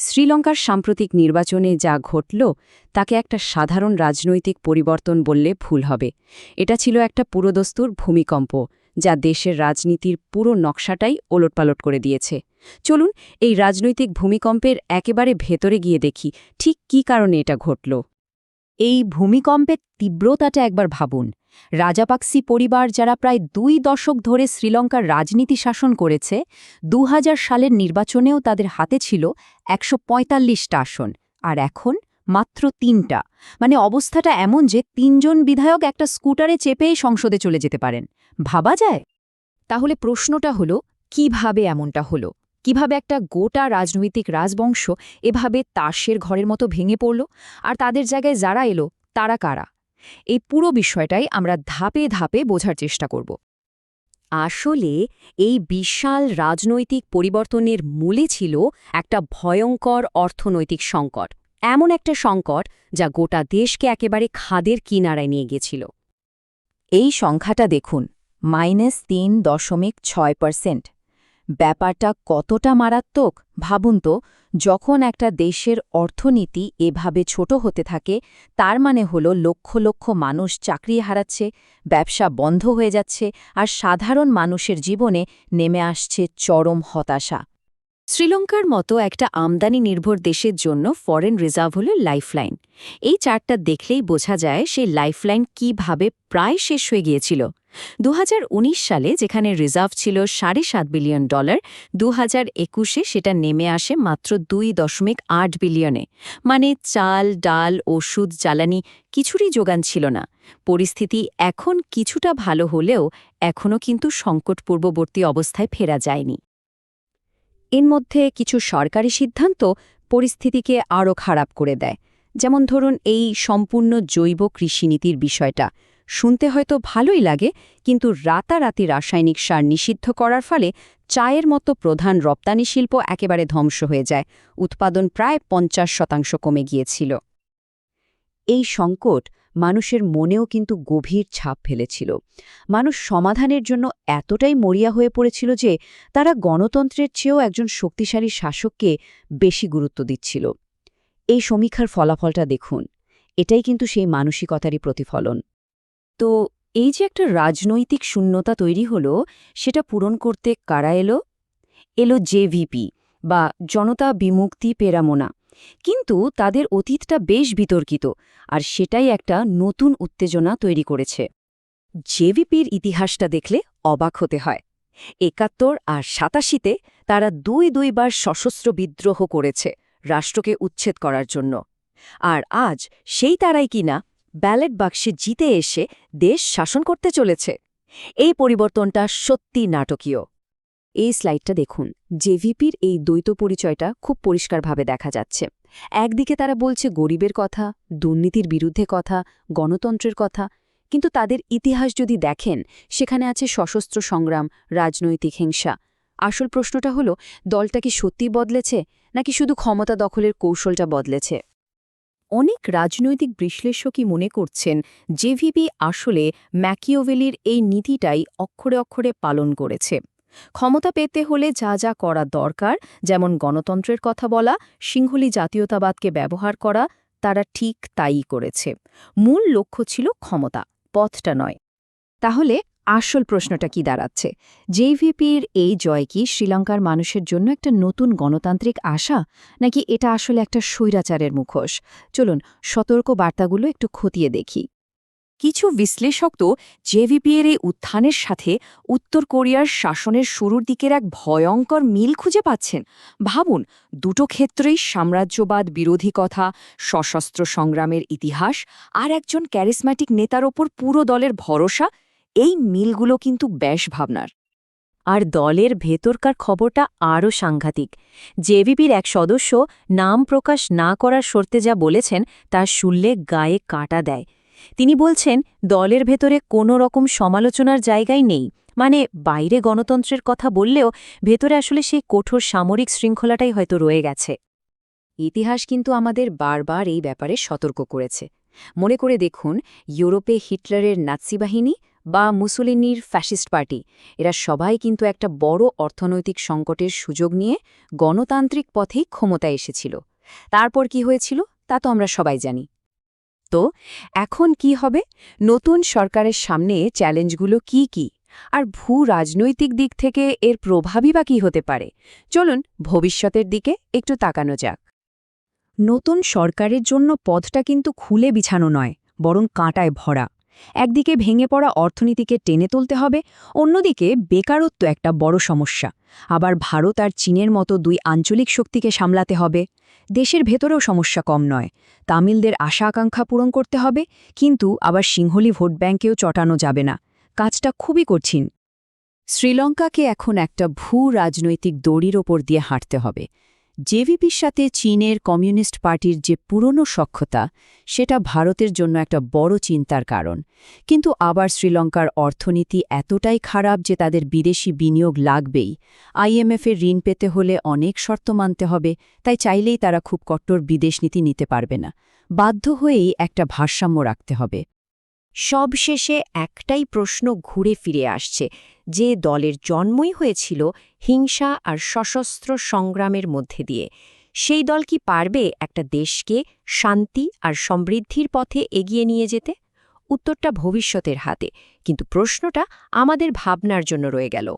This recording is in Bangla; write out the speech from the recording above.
শ্রীলঙ্কার সাম্প্রতিক নির্বাচনে যা ঘটল, তাকে একটা সাধারণ রাজনৈতিক পরিবর্তন বললে ভুল হবে। এটা ছিল একটা পুরোদস্তুর ভূমিকম্প, যা দেশের রাজনীতির পুরো নকশাটাই ওলটপালট করে দিয়েছে। চলুন এই রাজনৈতিক ভূমিকম্পের একেবারে ভেতরে গিয়ে দেখি, ঠিক কী কারণে এটা ঘটল। এই ভূমিকম্পের তীব্রতাটা একবার ভাবুন। রাজাপাক্সি পরিবার যারা প্রায় দুই দশক ধরে শ্রীলঙ্কার রাজনীতি শাসন করেছে দু হাজার সালের নির্বাচনেও তাদের হাতে ছিল একশো আসন, আর এখন মাত্র তিনটা। মানে অবস্থাটা এমন যে তিনজন বিধায়ক একটা স্কুটারে চেপেই সংসদে চলে যেতে পারেন। ভাবা যায়? তাহলে প্রশ্নটা হলো, কীভাবে এমনটা হলো? কীভাবে একটা গোটা রাজনৈতিক রাজবংশ এভাবে তাসের ঘরের মতো ভেঙে পড়ল? আর তাদের জায়গায় যারা এলো, তারা কারা? এই পুরো বিষয়টাই আমরা ধাপে ধাপে বোঝার চেষ্টা করব। আসলে এই বিশাল রাজনৈতিক পরিবর্তনের মূলে ছিল একটা ভয়ঙ্কর অর্থনৈতিক সংকট, এমন একটা সংকট যা গোটা দেশকে একেবারে খাদের কিনারায় নিয়ে গেছিল। এই সংখ্যাটা দেখুন, মাইনাস তিন দশমিক ছয় পার্সেন্ট। ব্যাপারটা কতটা মারাত্মক, ভাবুন তো, যখন একটা দেশের অর্থনীতি এভাবে ছোট হতে থাকে, তার মানে হল লক্ষ লক্ষ মানুষ চাকরি হারাচ্ছে, ব্যবসা বন্ধ হয়ে যাচ্ছে, আর সাধারণ মানুষের জীবনে নেমে আসছে চরম হতাশা। শ্রীলঙ্কার মতো একটা আমদানি নির্ভর দেশের জন্য ফরেন রিজার্ভ হল লাইফলাইন এই চারটা দেখলেই বোঝা যায় সেই লাইফলাইন কীভাবে প্রায় শেষ হয়ে গিয়েছিল। দু হাজার উনিশ সালে যেখানে রিজার্ভ ছিল সাড়ে সাত বিলিয়ন ডলার দু হাজার একুশে সেটা নেমে আসে মাত্র দুই দশমিক আট বিলিয়নে। মানে চাল, ডাল, ওষুধ, জ্বালানি কিছুরই যোগান ছিল না। পরিস্থিতি এখন কিছুটা ভালো হলেও এখনও কিন্তু সংকট পূর্ববর্তী অবস্থায় ফেরা যায়নি। এর মধ্যে কিছু সরকারি সিদ্ধান্ত পরিস্থিতিকে আরও খারাপ করে দেয়। যেমন ধরুন এই সম্পূর্ণ জৈব কৃষিনীতির বিষয়টা। শুনতে হয়তো ভালোই লাগে, কিন্তু রাতারাতি রাসায়নিক সার নিষিদ্ধ করার ফলে চায়ের মতো প্রধান রপ্তানি শিল্প একেবারে ধ্বংস হয়ে যায়। উৎপাদন প্রায় পঞ্চাশ শতাংশ কমে গিয়েছিল। এই সংকট মানুষের মনেও কিন্তু গভীর ছাপ ফেলেছিল। মানুষ সমাধানের জন্য এতটাই মরিয়া হয়ে পড়েছিল যে, তারা গণতন্ত্রের চেয়েও একজন শক্তিশালী শাসককে বেশি গুরুত্ব দিচ্ছিল। এই সমীক্ষার ফলাফলটা দেখুন। এটাই কিন্তু সেই মানসিকতারই প্রতিফলন। তো এই যে একটা রাজনৈতিক শূন্যতা তৈরি হলো, সেটা পূরণ করতে কারা এলো? এলো জেভিপি বা জনতা বিমুক্তি পেরামোনা। কিন্তু তাদের অতীতটা বেশ বিতর্কিত, আর সেটাই একটা নতুন উত্তেজনা তৈরি করেছে। জেভিপির ইতিহাসটা দেখলে অবাক হতে হয়। একাত্তর আর সাতাশিতে তারা দুই দুইবার সশস্ত্র বিদ্রোহ করেছে রাষ্ট্রকে উচ্ছেদ করার জন্য। আর আজ সেই তারাই কিনা ব্যালেট বাক্সে জিতে এসে দেশ শাসন করতে চলেছে। এই পরিবর্তনটা সত্যি নাটকীয়। এই স্লাইডটা দেখুন, জেভিপির এই দ্বৈত পরিচয়টা খুব পরিষ্কারভাবে দেখা যাচ্ছে। একদিকে তারা বলছে গরিবের কথা, দুর্নীতির বিরুদ্ধে কথা, গণতন্ত্রের কথা, কিন্তু তাদের ইতিহাস যদি দেখেন, সেখানে আছে সশস্ত্র সংগ্রাম, রাজনৈতিক হিংসা। আসল প্রশ্নটা হলো, দলটা কি সত্যি বদলেছে, নাকি শুধু ক্ষমতা দখলের কৌশলটা বদলেছে? অনেক রাজনৈতিক বিশ্লেষকই মনে করছেন জেভিপি আসলে ম্যাকিওভেলির এই নীতিটাই অক্ষরে অক্ষরে পালন করেছে। ক্ষমতা পেতে হলে যা যা করা দরকার, যেমন গণতন্ত্রের কথা বলা, সিংহলি জাতীয়তাবাদকে ব্যবহার করা, তারা ঠিক তাই করেছে। মূল লক্ষ্য ছিল ক্ষমতা, পথটা নয়। তাহলে আসল প্রশ্নটা কি দাঁড়াচ্ছে? জেভিপির এই জয় কি শ্রীলঙ্কার মানুষের জন্য একটা নতুন গণতান্ত্রিক আশা? নাকি এটা আসলে একটা স্বৈরাচারের মুখোশ? চলুন সতর্ক বার্তাগুলো একটু খতিয়ে দেখি। কিছু বিশ্লেষক তো জেভিপির এই উত্থানের সাথে উত্তর কোরিয়ার শাসনের শুরুর দিকের এক ভয়ঙ্কর মিল খুঁজে পাচ্ছেন। ভাবুন, দুটো ক্ষেত্রেই সাম্রাজ্যবাদ বিরোধী কথা, সশস্ত্র সংগ্রামের ইতিহাস আর একজন ক্যারিসম্যাটিক নেতার ওপর পুরো দলের ভরসা এই মিলগুলো কিন্তু বেশ ভাবনার। আর দলের ভেতরকার খবরটা আরও সাংঘাতিক। জেভিপির এক সদস্য নাম প্রকাশ না করার শর্তে যা বলেছেন তা শুনলে গায়ে কাটা দেয়। তিনি বলছেন, দলের ভেতরে কোনো রকম সমালোচনার জায়গাই নেই। মানে বাইরে গণতন্ত্রের কথা বললেও ভেতরে আসলে সেই কঠোর সামরিক শৃঙ্খলাটাই হয়তো রয়ে গেছে। ইতিহাস কিন্তু আমাদের বারবার এই ব্যাপারে সতর্ক করেছে। মনে করে দেখুন, ইউরোপে হিটলারের নাৎসি বাহিনী বা মুসোলিনির ফ্যাসিস্ট পার্টি। এরা সবাই কিন্তু একটা বড় অর্থনৈতিক সংকটের সুযোগ নিয়ে গণতান্ত্রিক পথেই ক্ষমতায় এসেছিল। তারপর কি হয়েছিল? তা তো আমরা সবাই জানি। তো, এখন কি হবে? নতুন সরকারের সামনে চ্যালেঞ্জগুলো কি কি? আর ভূ রাজনৈতিক দিক থেকে এর প্রভাবই বা কী হতে পারে? চলুন ভবিষ্যতের দিকে একটু তাকানো যাক। নতুন সরকারের জন্য পথটা কিন্তু খুলে বিছানো নয়, বরং কাঁটায় ভরা। একদিকে ভেঙে পড়া অর্থনীতিকে টেনে তুলতে হবে, অন্যদিকে বেকারত্ব একটা বড় সমস্যা। আবার ভারত আর চীনের মতো দুই আঞ্চলিক শক্তিকে সামলাতে হবে। দেশের ভেতরেও সমস্যা কম নয়। তামিলদের আশা আকাঙ্ক্ষা পূরণ করতে হবে, কিন্তু আবার সিংহলি ভোট ব্যাঙ্কেও চটানো যাবে না। কাজটা খুবই কঠিন। শ্রীলঙ্কাকে এখন একটা ভূ রাজনৈতিক দড়ির ওপর দিয়ে হাঁটতে হবে। জেভিপির সাথে চীনের কমিউনিস্ট পার্টির যে পুরনো সক্ষতা সেটা ভারতের জন্য একটা বড় চিন্তার কারণ। কিন্তু আবার শ্রীলঙ্কার অর্থনীতি এতটাই খারাপ যে তাদের বিদেশি বিনিয়োগ লাগবেই। আইএমএফের ঋণ পেতে হলে অনেক শর্ত মানতে হবে, তাই চাইলেই তারা খুব কট্টর বিদেশনীতি নিতে পারবে না। বাধ্য হয়েই একটা ভারসাম্য রাখতে হবে। সবশেষে একটাই প্রশ্ন ঘুরে ফিরে আসছে, যে দলের জন্মই হয়েছিল হিংসা আর সশস্ত্র সংগ্রামের মধ্যে দিয়ে। সেই দল কি পারবে একটা দেশকে শান্তি আর সমৃদ্ধির পথে এগিয়ে নিয়ে যেতে? উত্তরটা ভবিষ্যতের হাতে, কিন্তু প্রশ্নটা আমাদের ভাবনার জন্য রয়ে গেল।